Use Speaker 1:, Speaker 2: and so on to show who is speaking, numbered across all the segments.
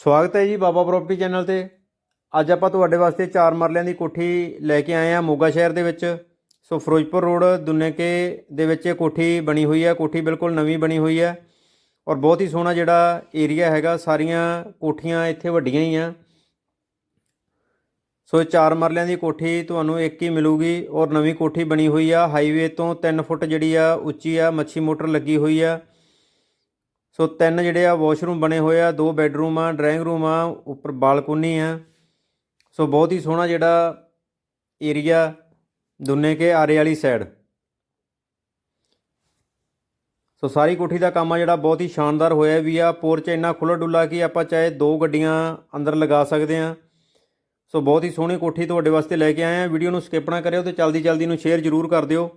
Speaker 1: ਸਵਾਗਤ ਹੈ ਜੀ ਬਾਬਾ ਪ੍ਰਾਪਰਟੀ ਚੈਨਲ ਤੇ। ਅੱਜ ਆਪਾਂ ਤੁਹਾਡੇ ਵਾਸਤੇ ਚਾਰ ਮਰਲਿਆਂ ਦੀ ਕੋਠੀ ਲੈ ਕੇ ਆਏ ਹਾਂ ਮੋਗਾ ਸ਼ਹਿਰ ਦੇ ਵਿੱਚ। ਸੋ ਫਿਰੋਜ਼ਪੁਰ ਰੋਡ, ਦੁੰਨੇਕੇ ਦੇ ਵਿੱਚ ਇਹ ਕੋਠੀ ਬਣੀ ਹੋਈ ਹੈ। ਕੋਠੀ ਬਿਲਕੁਲ ਨਵੀਂ ਬਣੀ ਹੋਈ ਹੈ ਔਰ ਬਹੁਤ ਹੀ ਸੋਹਣਾ ਜਿਹੜਾ ਏਰੀਆ ਹੈਗਾ, ਸਾਰੀਆਂ ਕੋਠੀਆਂ ਇੱਥੇ ਵੱਡੀਆਂ ਹੀ ਆ। ਸੋ ਇਹ ਚਾਰ ਮਰਲਿਆਂ ਦੀ ਕੋਠੀ ਤੁਹਾਨੂੰ ਇੱਕ ਹੀ ਮਿਲੂਗੀ ਔਰ ਨਵੀਂ ਕੋਠੀ ਬਣੀ ਹੋਈ ਆ। ਹਾਈਵੇ ਤੋਂ 3 ਫੁੱਟ ਜਿਹੜੀ ਆ, ਉੱਚੀ ਆ, ਮੱਛੀ ਮੋਟਰ ਲੱਗੀ ਹੋਈ ਆ। ਸੋ ਤਿੰਨ ਜਿਹੜੇ ਆ ਵਾਸ਼ਰੂਮ ਬਣੇ ਹੋਏ ਆ, ਦੋ ਬੈੱਡਰੂਮ ਆ, ਡਰਾਇੰਗ ਰੂਮ ਆ, ਉੱਪਰ ਬਾਲਕੋਨੀ ਆ। ਸੋ ਬਹੁਤ ਹੀ ਸੋਹਣਾ ਜਿਹੜਾ ਏਰੀਆ ਦੁੰਨੇ ਕੇ ਆਰੇ ਵਾਲੀ ਸਾਈਡ। ਸੋ ਸਾਰੀ ਕੋਠੀ ਦਾ ਕੰਮ ਆ ਜਿਹੜਾ ਬਹੁਤ ਹੀ ਸ਼ਾਨਦਾਰ ਹੋਇਆ ਵੀ ਆ, ਪੋਰਚ ਇੰਨਾ ਖੁੱਲਾ ਡੁੱਲਾ ਕਿ ਆਪਾਂ ਚਾਹੇ ਦੋ ਗੱਡੀਆਂ ਅੰਦਰ ਲਗਾ ਸਕਦੇ ਆ। ਸੋ ਬਹੁਤ ਹੀ ਸੋਹਣੀ ਕੋਠੀ ਤੁਹਾਡੇ ਵਾਸਤੇ ਲੈ ਕੇ ਆਏ ਆ। ਵੀਡੀਓ ਨੂੰ ਸਕਿਪ ਨਾ ਕਰਿਓ ਤੇ ਜਲਦੀ ਜਲਦੀ ਨੂੰ ਸ਼ੇਅਰ ਜ਼ਰੂਰ ਕਰ ਦਿਓ।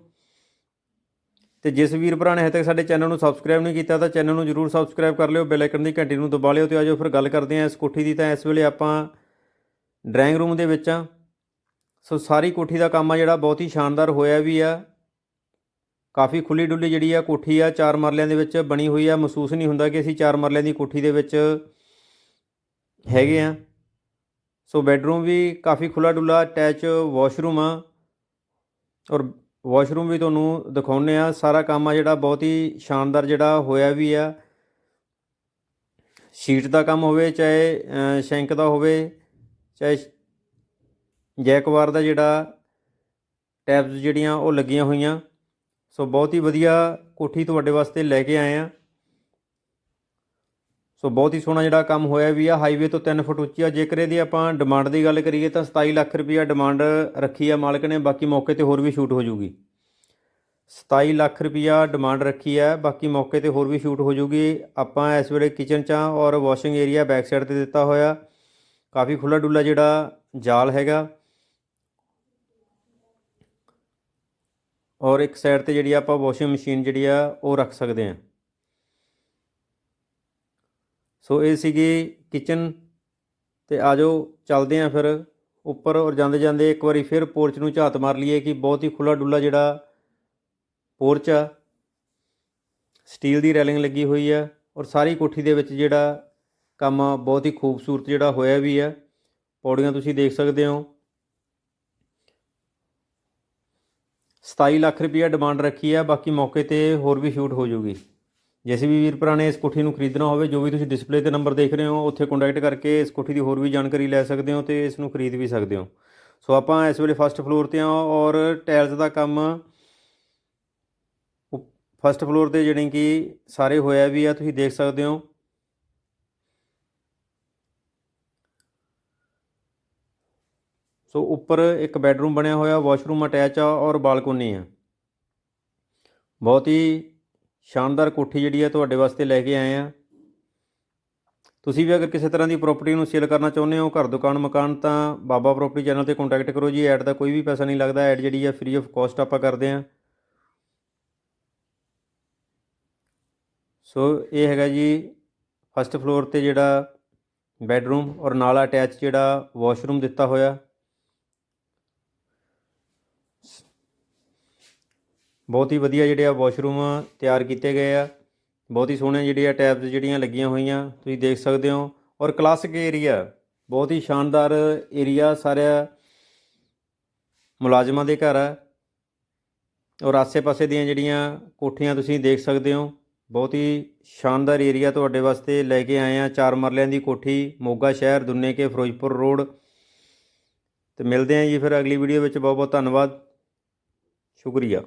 Speaker 1: ਤੇ ਜਿਸ ਵੀਰ ਭਰਾ ਨੇ ਹਜੇ ਤੱਕ ਸਾਡੇ ਚੈਨਲ ਨੂੰ ਸਬਸਕ੍ਰਾਈਬ ਨਹੀਂ ਕੀਤਾ ਤਾਂ ਚੈਨਲ ਨੂੰ ਜਰੂਰ ਸਬਸਕ੍ਰਾਈਬ ਕਰ ਲਿਓ ਬੈਲ ਆਈਕਨ ਦੀ ਘੰਟੀ ਨੂੰ ਦਬਾ ਲਿਓ ਤੇ ਆਜੋ ਫਿਰ ਗੱਲ ਕਰਦੇ ਹਾਂ ਇਸ ਕੋਠੀ ਦੀ ਤਾਂ ਇਸ ਵੇਲੇ ਆਪਾਂ ਡਰਾਇੰਗ ਰੂਮ ਦੇ ਵਿੱਚ ਆ ਸੋ ਸਾਰੀ ਕੋਠੀ ਦਾ ਕੰਮ ਆ ਜਿਹੜਾ ਬਹੁਤ ਹੀ ਸ਼ਾਨਦਾਰ ਹੋਇਆ ਵੀ ਆ। ਕਾਫੀ ਖੁੱਲੀ ਡੁੱਲੀ ਜਿਹੜੀ ਆ ਕੋਠੀ ਆ, ਚਾਰ ਮਰਲਿਆਂ ਦੇ ਵਿੱਚ ਬਣੀ ਹੋਈ ਆ। ਮਹਿਸੂਸ ਨਹੀਂ ਹੁੰਦਾ ਕਿ ਅਸੀਂ ਚਾਰ ਮਰਲਿਆਂ ਦੀ ਕੋਠੀ ਦੇ ਵਿੱਚ ਹੈਗੇ ਆ। ਸੋ ਬੈੱਡਰੂਮ ਵੀ ਕਾਫੀ ਖੁੱਲਾ ਡੁੱਲਾ ਅਟੈਚ ਵਾਸ਼ਰੂਮ ਆ। ਔਰ ਵਾਸ਼ਰੂਮ ਵੀ ਤੁਹਾਨੂੰ ਦਿਖਾਉਨੇ ਆ ਸਾਰਾ ਕੰਮ ਆ ਜਿਹੜਾ, ਬਹੁਤ ਹੀ ਸ਼ਾਨਦਾਰ ਜਿਹੜਾ ਹੋਇਆ ਵੀ ਆ। ਸ਼ੀਟ ਦਾ ਕੰਮ ਹੋਵੇ, ਚਾਹੇ ਸ਼ੈਂਕ ਦਾ ਹੋਵੇ, ਚਾਹੇ ਜੈਕਵਾਰ ਦਾ ਜਿਹੜਾ ਟੈਬਸ ਜਿਹੜੀਆਂ ਉਹ ਲੱਗੀਆਂ ਹੋਈਆਂ। ਸੋ ਬਹੁਤ ਹੀ ਵਧੀਆ ਕੋਠੀ ਤੁਹਾਡੇ ਵਾਸਤੇ ਲੈ ਕੇ ਆਏ ਆ ਸੋ ਬਹੁਤ ਹੀ ਸੋਹਣਾ ਜਿਹੜਾ ਕੰਮ ਹੋਇਆ ਵੀ ਆ ਹਾਈਵੇ ਤੋਂ 3 ਫੁੱਟ ਉੱਚੀ ਆ। ਜੇਕਰ ਇਹਦੀ ਆਪਾਂ ਡਿਮਾਂਡ ਦੀ ਗੱਲ ਕਰੀਏ ਤਾਂ 27 ਲੱਖ ਰੁਪਈਆ ਡਿਮਾਂਡ ਰੱਖੀ ਆ ਮਾਲਕ ਨੇ, ਬਾਕੀ ਮੌਕੇ ਤੇ ਹੋਰ ਵੀ ਸ਼ੂਟ ਹੋ ਜੂਗੀ। 27 ਲੱਖ ਰੁਪਈਆ ਡਿਮਾਂਡ ਰੱਖੀ ਹੈ ਬਾਕੀ ਮੌਕੇ ਤੇ ਹੋਰ ਵੀ ਸ਼ੂਟ ਹੋ ਜੂਗੀ। ਆਪਾਂ ਇਸ ਵੇਲੇ ਕਿਚਨ 'ਚ ਹਾਂ ਔਰ ਵਾਸ਼ਿੰਗ ਏਰੀਆ ਬੈਕ ਸਾਈਡ ਤੇ ਦਿੱਤਾ ਹੋਇਆ। ਕਾਫੀ ਖੁੱਲਾ ਡੁੱਲਾ ਜਿਹੜਾ ਜਾਲ ਹੈਗਾ। ਔਰ ਇੱਕ ਸਾਈਡ ਤੇ ਜਿਹੜੀ ਆਪਾਂ ਵਾਸ਼ਿੰਗ ਮਸ਼ੀਨ ਜਿਹੜੀ ਆ, ਉਹ ਰੱਖ ਸਕਦੇ ਹਾਂ ਸੋ ਇਹ ਸੀਗੀ ਕਿਚਨ ਤੇ ਆਜੋ ਚੱਲਦੇ ਆਂ ਫਿਰ ਉੱਪਰ ਔਰ ਜਾਂਦੇ ਜਾਂਦੇ ਇੱਕ ਵਾਰੀ ਫਿਰ ਪੋਰਚ ਨੂੰ ਝਾਤ ਮਾਰ ਲਈਏ ਕਿ ਬਹੁਤ ਹੀ ਖੁੱਲਾ ਡੁੱਲਾ ਜਿਹੜਾ ਪੋਰਚ ਆ ਸਟੀਲ ਦੀ ਰੈਲਿੰਗ ਲੱਗੀ ਹੋਈ ਆ ਔਰ ਸਾਰੀ ਕੋਠੀ ਦੇ ਵਿੱਚ ਜਿਹੜਾ ਕੰਮ ਆ, ਬਹੁਤ ਹੀ ਖੂਬਸੂਰਤ ਜਿਹੜਾ ਹੋਇਆ ਵੀ ਆ। ਪੌੜੀਆਂ ਤੁਸੀਂ ਦੇਖ ਸਕਦੇ ਹੋ। 27 ਲੱਖ ਰੁਪਈਆ ਡਿਮਾਂਡ ਰੱਖੀ ਆ ਬਾਕੀ ਮੌਕੇ ਤੇ ਹੋਰ ਵੀ ਸ਼ੂਟ ਹੋ ਜਾਊਗੀ। ਜੇ ਵੀ ਵੀਰ ਭਰਾ ਨੇ ਇਸ ਕੋਠੀ ਨੂੰ ਖਰੀਦਣਾ ਹੋਵੇ, ਜੋ ਵੀ ਤੁਸੀਂ ਡਿਸਪਲੇ ਤੇ ਨੰਬਰ ਦੇਖ ਰਹੇ ਹੋ, ਉੱਥੇ ਕੰਟੈਕਟ ਕਰਕੇ ਇਸ ਕੋਠੀ ਦੀ ਹੋਰ ਵੀ ਜਾਣਕਾਰੀ ਲੈ ਸਕਦੇ ਹੋ ਤੇ ਇਸ ਨੂੰ ਖਰੀਦ ਵੀ ਸਕਦੇ ਹੋ। ਸੋ ਆਪਾਂ ਇਸ ਵੇਲੇ ਫਸਟ ਫਲੋਰ ਤੇ ਆ ਔਰ ਟਾਇਲਸ ਦਾ ਕੰਮ ਫਸਟ ਫਲੋਰ ਤੇ ਜਿਹੜੀ ਕਿ ਸਾਰੇ ਹੋਇਆ ਵੀ ਆ, ਤੁਸੀਂ ਦੇਖ ਸਕਦੇ ਹੋ। ਸੋ ਉੱਪਰ ਇੱਕ ਬੈੱਡਰੂਮ ਬਣਿਆ ਹੋਇਆ ਵਾਸ਼ਰੂਮ ਅਟੈਚ ਆ ਔਰ ਬਾਲਕੋਨੀ ਆ। ਬਹੁਤ ਹੀ ਸ਼ਾਨਦਾਰ ਕੋਠੀ ਜਿਹੜੀ ਹੈ ਤੁਹਾਡੇ ਵਾਸਤੇ ਲੈ ਕੇ ਆਏ ਆ। ਤੁਸੀਂ ਵੀ ਅਗਰ ਕਿਸੇ ਤਰ੍ਹਾਂ ਦੀ ਪ੍ਰਾਪਰਟੀ ਨੂੰ ਸੇਲ ਕਰਨਾ ਚਾਹੁੰਦੇ ਹੋ, ਘਰ, ਦੁਕਾਨ, ਮਕਾਨ, ਤਾਂ ਬਾਬਾ ਪ੍ਰਾਪਰਟੀ ਚੈਨਲ ਤੇ ਕੰਟੈਕਟ ਕਰੋ ਜੀ। ਐਡ ਦਾ ਕੋਈ ਵੀ ਪੈਸਾ ਨਹੀਂ ਲੱਗਦਾ। ਐਡ ਜਿਹੜੀ ਹੈ ਫ੍ਰੀ ਆਫ ਕਾਸਟ ਆਪਾਂ ਕਰਦੇ ਆ। ਸੋ ਇਹ ਹੈਗਾ ਜੀ ਫਸਟ ਫਲੋਰ ਤੇ ਜਿਹੜਾ ਬੈੱਡਰੂਮ ਔਰ ਨਾਲ ਅਟੈਚ ਜਿਹੜਾ ਵਾਸ਼ਰੂਮ ਦਿੱਤਾ ਹੋਇਆ। ਬਹੁਤ ਹੀ ਵਧੀਆ ਜਿਹੜੇ ਆ ਵਾਸ਼ਰੂਮ ਤਿਆਰ ਕੀਤੇ ਗਏ ਆ। ਬਹੁਤ ਹੀ ਸੋਹਣੇ ਜਿਹੜੇ ਆ ਟੈਬਸ ਜਿਹੜੀਆਂ ਲੱਗੀਆਂ ਹੋਈਆਂ, ਤੁਸੀਂ ਦੇਖ ਸਕਦੇ ਹੋ। ਔਰ ਕਲਾਸਿਕ ਏਰੀਆ ਬਹੁਤ ਹੀ ਸ਼ਾਨਦਾਰ ਏਰੀਆ ਸਾਰਾ ਮੁਲਾਜ਼ਮਾਂ ਦੇ ਘਰ ਆ। ਔਰ ਆਸੇ-ਪਾਸੇ ਦੀਆਂ ਜਿਹੜੀਆਂ ਕੋਠੀਆਂ ਤੁਸੀਂ ਦੇਖ ਸਕਦੇ ਹੋ, ਬਹੁਤ ਹੀ ਸ਼ਾਨਦਾਰ ਏਰੀਆ ਤੁਹਾਡੇ ਵਾਸਤੇ ਲੈ ਕੇ ਆਏ ਆ। ਚਾਰ ਮਰਲਿਆਂ ਦੀ ਕੋਠੀ, ਮੋਗਾ ਸ਼ਹਿਰ, ਦੁੰਨੇ ਕੇ ਫਿਰੋਜ਼ਪੁਰ ਰੋਡ। ਤੇ ਮਿਲਦੇ ਆਂ ਜੀ ਫਿਰ ਅਗਲੀ ਵੀਡੀਓ ਵਿੱਚ। ਬਹੁਤ ਬਹੁਤ ਧੰਨਵਾਦ। ਸ਼ੁਕਰੀਆ।